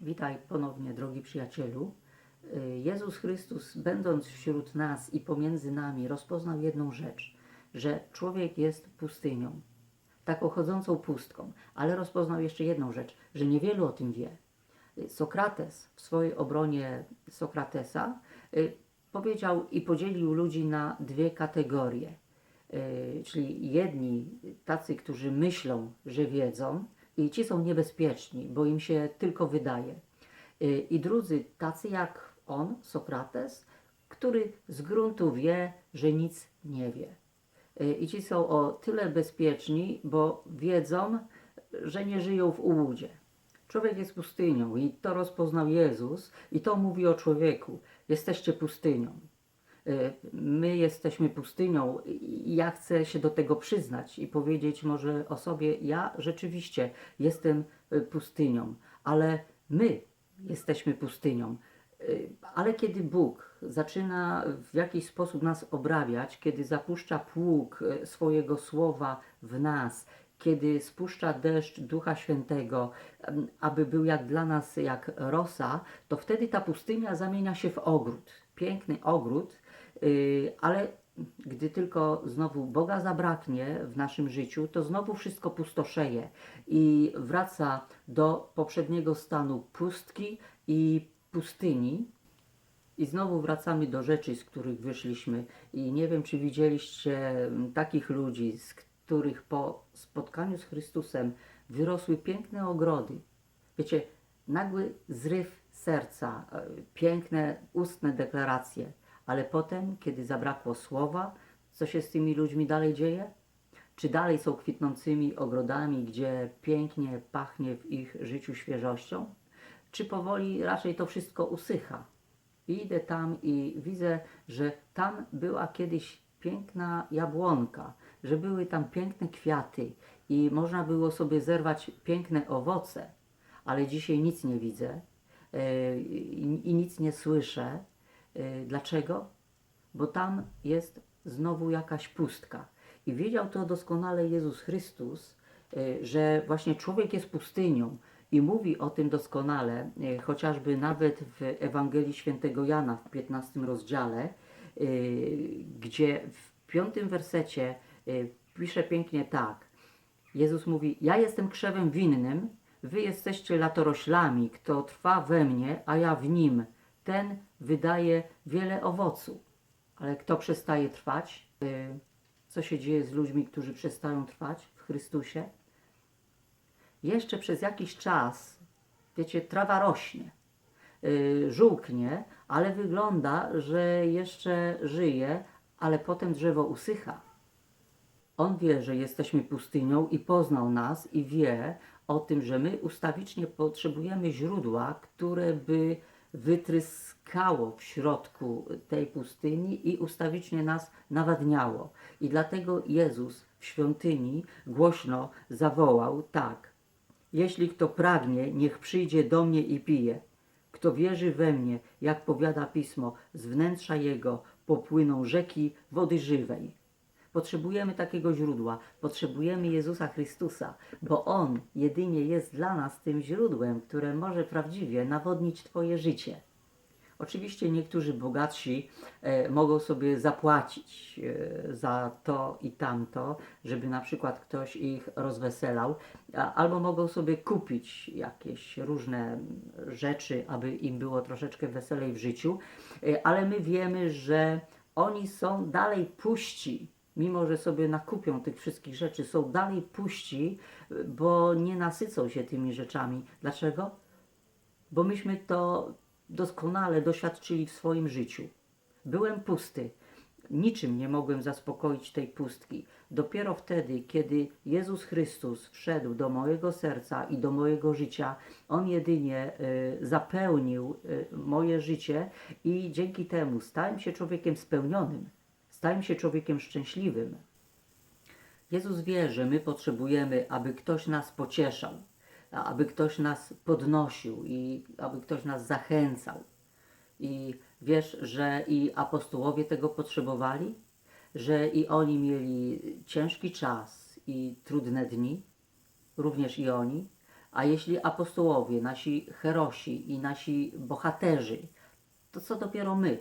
Witaj ponownie, drogi przyjacielu. Y, Jezus Chrystus, będąc wśród nas i pomiędzy nami, rozpoznał jedną rzecz, że człowiek jest pustynią, taką chodzącą pustką, ale rozpoznał jeszcze jedną rzecz, że niewielu o tym wie. Y, Sokrates w swojej obronie Sokratesa y, powiedział i podzielił ludzi na dwie kategorie. Czyli jedni, tacy, którzy myślą, że wiedzą, i ci są niebezpieczni, bo im się tylko wydaje. Y, I drudzy, tacy jak on, Sokrates, który z gruntu wie, że nic nie wie. Y, I ci są o tyle bezpieczni, bo wiedzą, że nie żyją w ułudzie. Człowiek jest pustynią i to rozpoznał Jezus i to mówi o człowieku. Jesteście pustynią. Y, My jesteśmy pustynią i ja chcę się do tego przyznać i powiedzieć może o sobie, ja rzeczywiście jestem y, pustynią, ale my jesteśmy pustynią. Y, Ale kiedy Bóg zaczyna w jakiś sposób nas obrabiać, kiedy zapuszcza pług swojego słowa w nas, kiedy spuszcza deszcz Ducha Świętego, em, aby był jak dla nas jak rosa, to wtedy ta pustynia zamienia się w ogród. Piękny ogród, ale gdy tylko znowu Boga zabraknie w naszym życiu, to znowu wszystko pustoszeje i wraca do poprzedniego stanu pustki i pustyni. I znowu wracamy do rzeczy, z których wyszliśmy. I nie wiem, czy widzieliście takich ludzi, z których po spotkaniu z Chrystusem wyrosły piękne ogrody. Wiecie, nagły zryw serca, e, piękne ustne deklaracje, ale potem, kiedy zabrakło słowa, co się z tymi ludźmi dalej dzieje? Czy dalej są kwitnącymi ogrodami, gdzie pięknie pachnie w ich życiu świeżością? Czy powoli raczej to wszystko usycha? Idę tam i widzę, że tam była kiedyś piękna jabłonka, że były tam piękne kwiaty i można było sobie zerwać piękne owoce, ale dzisiaj nic nie widzę e, i nic nie słyszę. E, Dlaczego? Bo tam jest znowu jakaś pustka. I wiedział to doskonale Jezus Chrystus, e, że właśnie człowiek jest pustynią i mówi o tym doskonale, e, chociażby nawet w Ewangelii Świętego Jana w 15 rozdziale, gdzie w piątym wersecie pisze pięknie tak. Jezus mówi: Ja jestem krzewem winnym, wy jesteście latoroślami, kto trwa we mnie, a ja w nim, ten wydaje wiele owocu. Ale kto przestaje trwać? Y, Co się dzieje z ludźmi, którzy przestają trwać w Chrystusie? Jeszcze przez jakiś czas, wiecie, trawa rośnie, y, żółknie, ale wygląda, że jeszcze żyje, ale potem drzewo usycha. On wie, że jesteśmy pustynią i poznał nas i wie o tym, że my ustawicznie potrzebujemy źródła, które by wytryskało w środku tej pustyni i ustawicznie nas nawadniało. I dlatego Jezus w świątyni głośno zawołał tak: Jeśli kto pragnie, niech przyjdzie do mnie i pije. Kto wierzy we mnie, jak powiada pismo, z wnętrza jego popłyną rzeki wody żywej. Potrzebujemy takiego źródła, potrzebujemy Jezusa Chrystusa, bo On jedynie jest dla nas tym źródłem, które może prawdziwie nawodnić Twoje życie. Oczywiście niektórzy bogatsi e, mogą sobie zapłacić e, za to i tamto, żeby na przykład ktoś ich rozweselał, a, albo mogą sobie kupić jakieś różne rzeczy, aby im było troszeczkę weselej w życiu, e, ale my wiemy, że oni są dalej puści, mimo że sobie nakupią tych wszystkich rzeczy, są dalej puści, bo nie nasycą się tymi rzeczami. Dlaczego? bo myśmy to doskonale doświadczyli w swoim życiu. Byłem pusty, niczym nie mogłem zaspokoić tej pustki. Dopiero wtedy, kiedy Jezus Chrystus wszedł do mojego serca i do mojego życia, On jedynie y, zapełnił y, moje życie i dzięki temu stałem się człowiekiem spełnionym, stałem się człowiekiem szczęśliwym. Jezus wie, że my potrzebujemy, aby ktoś nas pocieszał, aby ktoś nas podnosił i aby ktoś nas zachęcał. I wiesz, że i apostołowie tego potrzebowali, że i oni mieli ciężki czas i trudne dni, również i oni, A jeśli apostołowie, nasi herosi i nasi bohaterzy, to co dopiero my?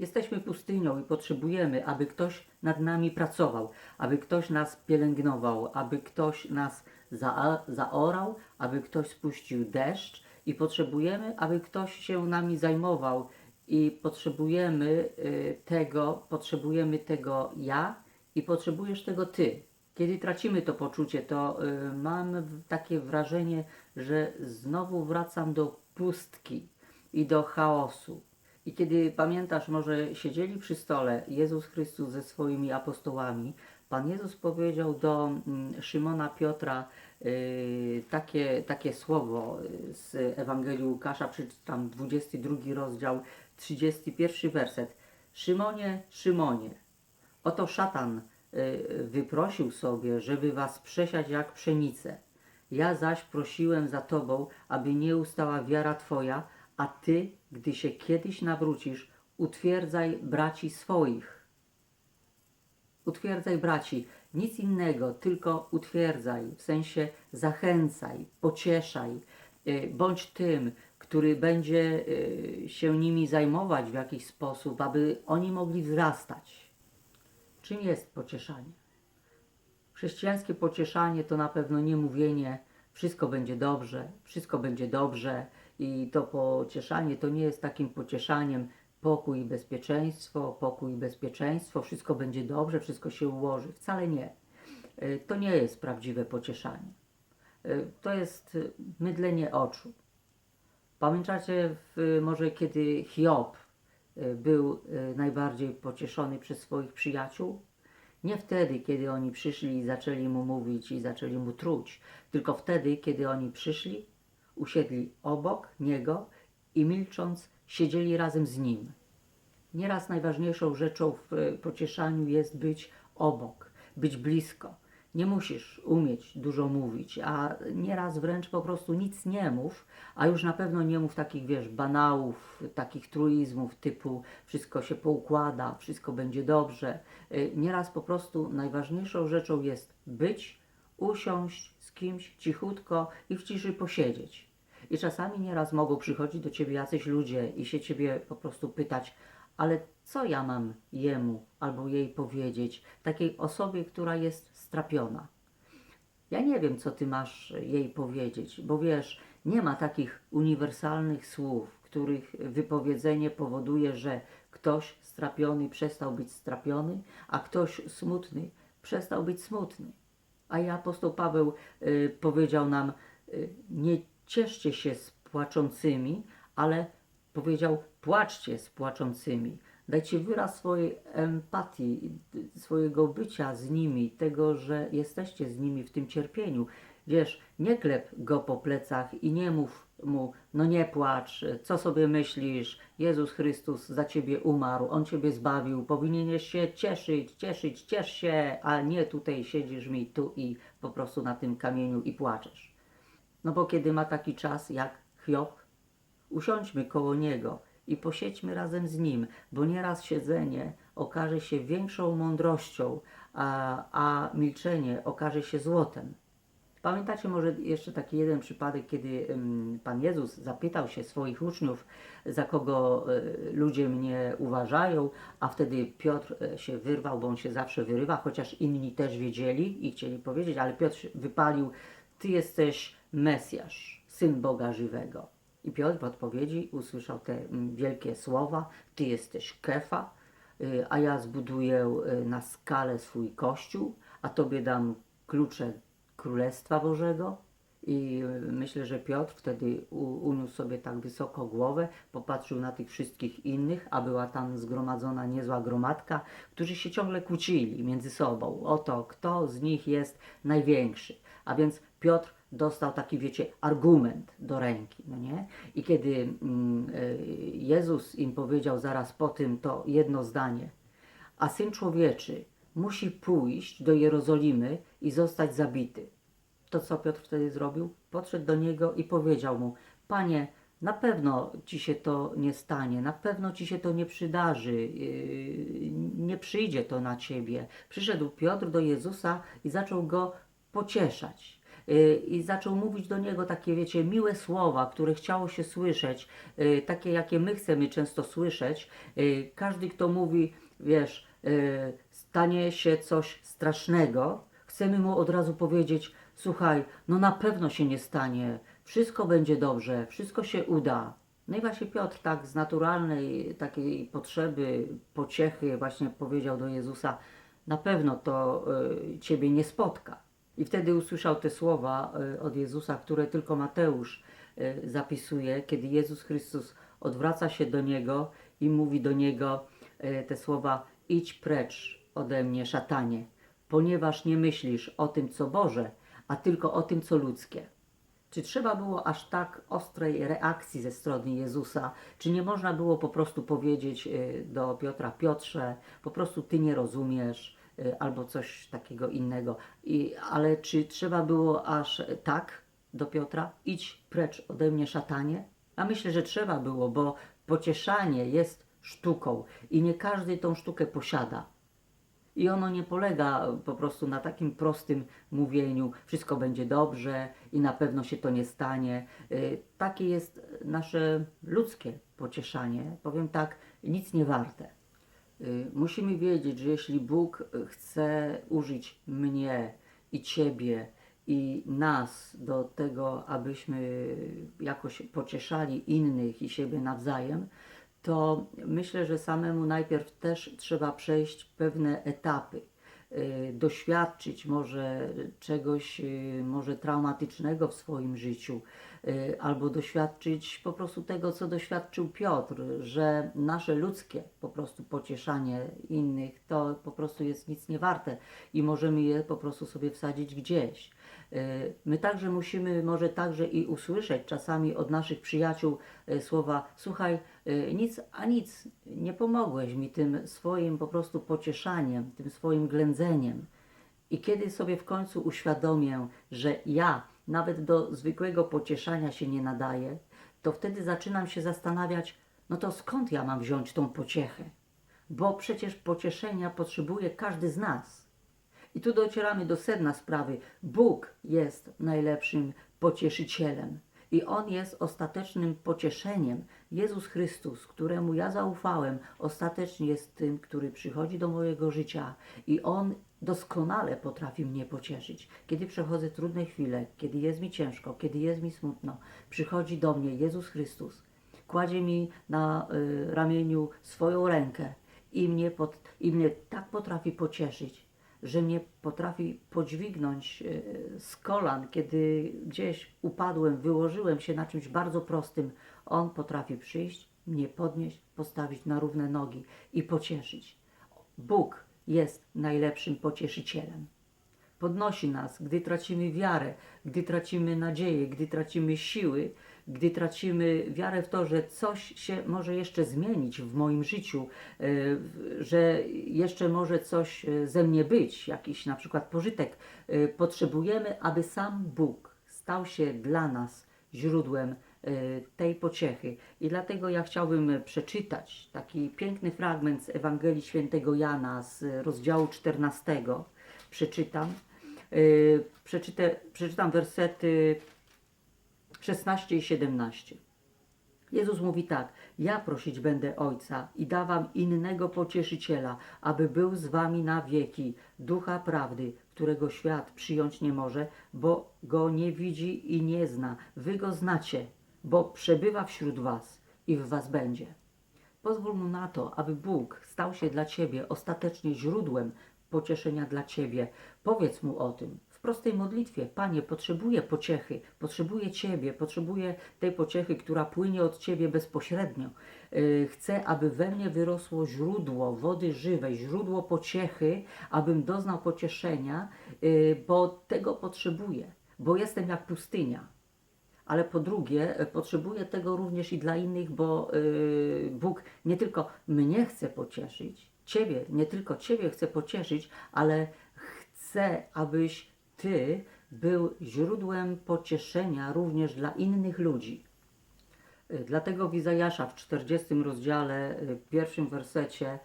Jesteśmy pustynią i potrzebujemy, aby ktoś nad nami pracował, aby ktoś nas pielęgnował, aby ktoś nas za, zaorał, aby ktoś spuścił deszcz i potrzebujemy, aby ktoś się nami zajmował i potrzebujemy y, tego, potrzebujemy tego ja i potrzebujesz tego ty. Kiedy tracimy to poczucie, to y, mam takie wrażenie, że znowu wracam do pustki i do chaosu. I kiedy pamiętasz, może siedzieli przy stole Jezus Chrystus ze swoimi apostołami, Pan Jezus powiedział do mm, Szymona Piotra y, takie, takie słowo y, z Ewangelii Łukasza, przeczytam 22 rozdział, 31 werset. Szymonie, Szymonie, Oto szatan y, wyprosił sobie, żeby was przesiać jak pszenicę. Ja zaś prosiłem za tobą, aby nie ustała wiara twoja, a ty, gdy się kiedyś nawrócisz, utwierdzaj braci swoich. Utwierdzaj braci, nic innego, tylko utwierdzaj, w sensie zachęcaj, pocieszaj, y, bądź tym, który będzie y, się nimi zajmować w jakiś sposób, aby oni mogli wzrastać. Czym jest pocieszanie? Chrześcijańskie pocieszanie to na pewno nie mówienie wszystko będzie dobrze, wszystko będzie dobrze i to pocieszanie to nie jest takim pocieszaniem pokój i bezpieczeństwo, pokój i bezpieczeństwo, wszystko będzie dobrze, wszystko się ułoży. Wcale nie. Y, To nie jest prawdziwe pocieszanie. Y, To jest mydlenie oczu. Pamiętacie w, może kiedy Hiob y, był najbardziej pocieszony przez swoich przyjaciół? Nie wtedy, kiedy oni przyszli i zaczęli mu mówić i zaczęli mu truć, tylko wtedy, kiedy oni przyszli, usiedli obok niego i milcząc siedzieli razem z nim. Nieraz najważniejszą rzeczą w e, pocieszaniu jest być obok, być blisko. Nie musisz umieć dużo mówić, a nieraz wręcz po prostu nic nie mów, a już na pewno nie mów takich, wiesz, banałów, takich truizmów typu wszystko się poukłada, wszystko będzie dobrze. Y, Nieraz po prostu najważniejszą rzeczą jest być, usiąść z kimś cichutko i w ciszy posiedzieć. I czasami nieraz mogą przychodzić do ciebie jacyś ludzie i się ciebie po prostu pytać, ale co ja mam jemu albo jej powiedzieć, takiej osobie, która jest strapiona. Ja nie wiem, co ty masz jej powiedzieć, bo wiesz, nie ma takich uniwersalnych słów, których wypowiedzenie powoduje, że ktoś strapiony przestał być strapiony, a ktoś smutny przestał być smutny. A i apostoł Paweł y, powiedział nam: y, Nie cieszcie się z płaczącymi, ale powiedział: Płaczcie z płaczącymi. Dajcie wyraz swojej empatii, swojego bycia z nimi, tego, że jesteście z nimi w tym cierpieniu. Wiesz, nie klep go po plecach i nie mów mu, no nie płacz, co sobie myślisz, Jezus Chrystus za ciebie umarł, On ciebie zbawił, powinieneś się cieszyć, cieszyć, ciesz się, a nie tutaj siedzisz mi tu i po prostu na tym kamieniu i płaczesz. No bo kiedy ma taki czas jak Hiob, usiądźmy koło niego i posiedźmy razem z nim, bo nieraz siedzenie okaże się większą mądrością, a, a milczenie okaże się złotem. Pamiętacie może jeszcze taki jeden przypadek, kiedy Pan Jezus zapytał się swoich uczniów, za kogo y, ludzie mnie uważają, a wtedy Piotr y, się wyrwał, bo on się zawsze wyrywa, chociaż inni też wiedzieli i chcieli powiedzieć, ale Piotr wypalił, Ty jesteś Mesjasz, Syn Boga żywego. I Piotr w odpowiedzi usłyszał te mm, wielkie słowa, Ty jesteś Kefa, y, a ja zbuduję y, na skalę swój kościół, a Tobie dam klucze Królestwa Bożego. I y, myślę, że Piotr wtedy uniósł sobie tak wysoko głowę, popatrzył na tych wszystkich innych, a była tam zgromadzona niezła gromadka, którzy się ciągle kłócili między sobą o to, kto z nich jest największy. A więc Piotr dostał taki, wiecie, argument do ręki, no nie? I kiedy mm, y, Jezus im powiedział zaraz po tym to jedno zdanie, a Syn Człowieczy musi pójść do Jerozolimy i zostać zabity. To co Piotr wtedy zrobił? Podszedł do niego i powiedział mu: Panie, na pewno ci się to nie stanie, na pewno ci się to nie przydarzy, yy, nie przyjdzie to na ciebie. Przyszedł Piotr do Jezusa i zaczął go pocieszać. Y, i zaczął mówić do niego takie, wiecie, miłe słowa, które chciało się słyszeć, y, takie, jakie my chcemy często słyszeć. Y, Każdy, kto mówi, wiesz, stanie się coś strasznego, chcemy mu od razu powiedzieć, słuchaj, no na pewno się nie stanie, wszystko będzie dobrze, wszystko się uda. No i właśnie Piotr tak z naturalnej takiej potrzeby, pociechy właśnie powiedział do Jezusa, na pewno to y, Ciebie nie spotka. I wtedy usłyszał te słowa y, od Jezusa, które tylko Mateusz y, zapisuje, kiedy Jezus Chrystus odwraca się do Niego i mówi do Niego y, te słowa idź precz ode mnie, szatanie, ponieważ nie myślisz o tym, co Boże, a tylko o tym, co ludzkie. Czy trzeba było aż tak ostrej reakcji ze strony Jezusa? Czy nie można było po prostu powiedzieć do Piotra, Piotrze, po prostu ty nie rozumiesz, albo coś takiego innego? I, ale czy trzeba było aż tak do Piotra? Idź precz ode mnie, szatanie? A myślę, że trzeba było, bo pocieszanie jest sztuką i nie każdy tą sztukę posiada. I ono nie polega po prostu na takim prostym mówieniu, wszystko będzie dobrze i na pewno się to nie stanie. Y, Takie jest nasze ludzkie pocieszanie. Powiem tak, nic nie warte. Y, Musimy wiedzieć, że jeśli Bóg chce użyć mnie i Ciebie i nas do tego, abyśmy jakoś pocieszali innych i siebie nawzajem, to myślę, że samemu najpierw też trzeba przejść pewne etapy, y, doświadczyć może czegoś y, może traumatycznego w swoim życiu, y, albo doświadczyć po prostu tego, co doświadczył Piotr, że nasze ludzkie po prostu pocieszanie innych to po prostu jest nic nie warte i możemy je po prostu sobie wsadzić gdzieś. Y, My także musimy może także i usłyszeć czasami od naszych przyjaciół y, słowa słuchaj, y, nic a nic, nie pomogłeś mi tym swoim po prostu pocieszaniem, tym swoim ględzeniem. I kiedy sobie w końcu uświadomię, że ja nawet do zwykłego pocieszania się nie nadaję, to wtedy zaczynam się zastanawiać, no to skąd ja mam wziąć tą pociechę? Bo przecież pocieszenia potrzebuje każdy z nas. I tu docieramy do sedna sprawy. Bóg jest najlepszym pocieszycielem. I On jest ostatecznym pocieszeniem. Jezus Chrystus, któremu ja zaufałem, ostatecznie jest tym, który przychodzi do mojego życia i On doskonale potrafi mnie pocieszyć. Kiedy przechodzę trudne chwile, kiedy jest mi ciężko, kiedy jest mi smutno, przychodzi do mnie Jezus Chrystus, kładzie mi na y, ramieniu swoją rękę i mnie, pod, i mnie tak potrafi pocieszyć, że mnie potrafi podźwignąć e, z kolan, kiedy gdzieś upadłem, wyłożyłem się na czymś bardzo prostym. On potrafi przyjść, mnie podnieść, postawić na równe nogi i pocieszyć. Bóg jest najlepszym pocieszycielem. Podnosi nas, gdy tracimy wiarę, gdy tracimy nadzieję, gdy tracimy siły, gdy tracimy wiarę w to, że coś się może jeszcze zmienić w moim życiu, e, że jeszcze może coś e, ze mnie być, jakiś na przykład pożytek. E, Potrzebujemy, aby sam Bóg stał się dla nas źródłem tej pociechy. I dlatego ja chciałbym e, przeczytać taki piękny fragment z Ewangelii Świętego Jana z rozdziału 14. Przeczytam. E, Przeczytę, przeczytam wersety 16 i 17. Jezus mówi tak: Ja prosić będę Ojca i dawam innego pocieszyciela, aby był z wami na wieki, ducha prawdy, którego świat przyjąć nie może, bo go nie widzi i nie zna. Wy go znacie, bo przebywa wśród was i w was będzie. Pozwól mu na to, aby Bóg stał się dla ciebie ostatecznie źródłem pocieszenia dla ciebie. Powiedz mu o tym w prostej modlitwie. Panie, potrzebuję pociechy, potrzebuję ciebie, potrzebuję tej pociechy, która płynie od ciebie bezpośrednio. Yy, Chcę, aby we mnie wyrosło źródło wody żywej, źródło pociechy, abym doznał pocieszenia, yy, bo tego potrzebuję, bo jestem jak pustynia ale po drugie e, potrzebuję tego również i dla innych, bo y, Bóg nie tylko mnie chce pocieszyć, Ciebie, nie tylko Ciebie chce pocieszyć, ale chce, abyś Ty był źródłem pocieszenia również dla innych ludzi. Y, Dlatego w Izajasza w 40 rozdziale, pierwszym wersecie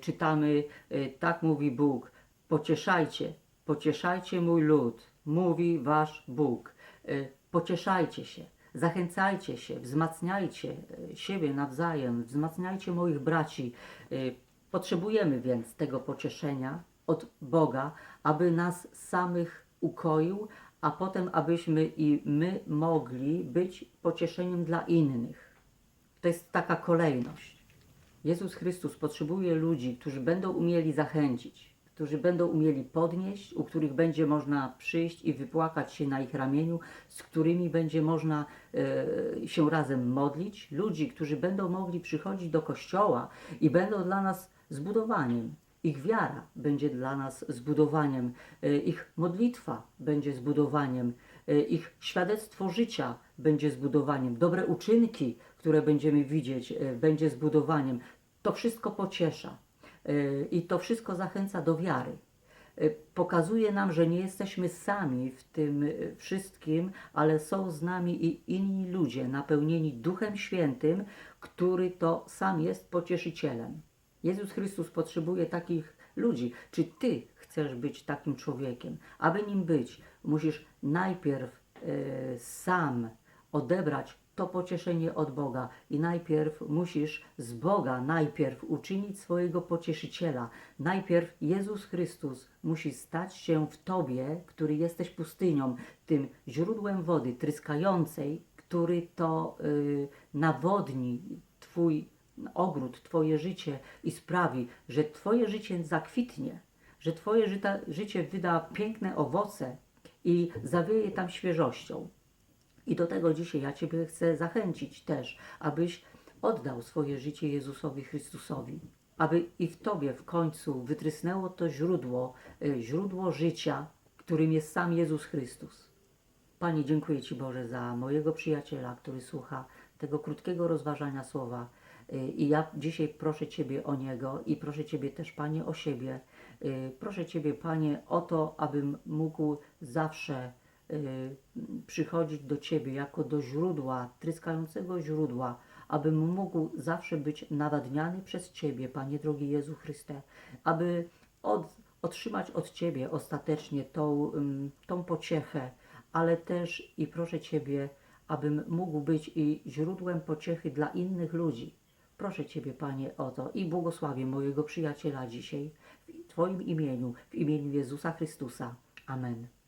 czytamy, tak mówi Bóg, pocieszajcie, pocieszajcie mój lud, mówi wasz Bóg. Pocieszajcie się, zachęcajcie się, wzmacniajcie y, siebie nawzajem, wzmacniajcie moich braci. Y, Potrzebujemy więc tego pocieszenia od Boga, aby nas samych ukoił, a potem abyśmy i my mogli być pocieszeniem dla innych. To jest taka kolejność. Jezus Chrystus potrzebuje ludzi, którzy będą umieli zachęcić, którzy będą umieli podnieść, u których będzie można przyjść i wypłakać się na ich ramieniu, z którymi będzie można e, się razem modlić, ludzi, którzy będą mogli przychodzić do kościoła i będą dla nas zbudowaniem. Ich wiara będzie dla nas zbudowaniem, e, ich modlitwa będzie zbudowaniem, e, ich świadectwo życia będzie zbudowaniem, dobre uczynki, które będziemy widzieć, będzie zbudowaniem. To wszystko pociesza i to wszystko zachęca do wiary. E, Pokazuje nam, że nie jesteśmy sami w tym e, wszystkim, ale są z nami i inni ludzie napełnieni Duchem Świętym, który to sam jest pocieszycielem. Jezus Chrystus potrzebuje takich ludzi. Czy ty chcesz być takim człowiekiem? Aby nim być, musisz najpierw sam odebrać to pocieszenie od Boga i najpierw musisz z Boga najpierw uczynić swojego pocieszyciela. Najpierw Jezus Chrystus musi stać się w tobie, który jesteś pustynią, tym źródłem wody tryskającej, który to y, nawodni twój ogród, Twoje życie i sprawi, że Twoje życie zakwitnie, że Twoje życie wyda piękne owoce i zawieje tam świeżością. I do tego dzisiaj ja Ciebie chcę zachęcić też, abyś oddał swoje życie Jezusowi Chrystusowi, aby i w Tobie w końcu wytrysnęło to źródło, y, źródło życia, którym jest sam Jezus Chrystus. Panie, dziękuję Ci Boże za mojego przyjaciela, który słucha tego krótkiego rozważania słowa. Y, I ja dzisiaj proszę Ciebie o niego i proszę Ciebie też, Panie, o siebie. Y, Proszę Ciebie, Panie, o to, abym mógł zawsze przychodzić do Ciebie jako do źródła, tryskającego źródła, abym mógł zawsze być nawadniany przez Ciebie, Panie drogi Jezu Chryste, aby od, otrzymać od Ciebie ostatecznie tą, ym, tą pociechę, ale też i proszę Ciebie, abym mógł być i źródłem pociechy dla innych ludzi. Proszę Ciebie, Panie, o to i błogosławię mojego przyjaciela dzisiaj w Twoim imieniu, w imieniu Jezusa Chrystusa. Amen.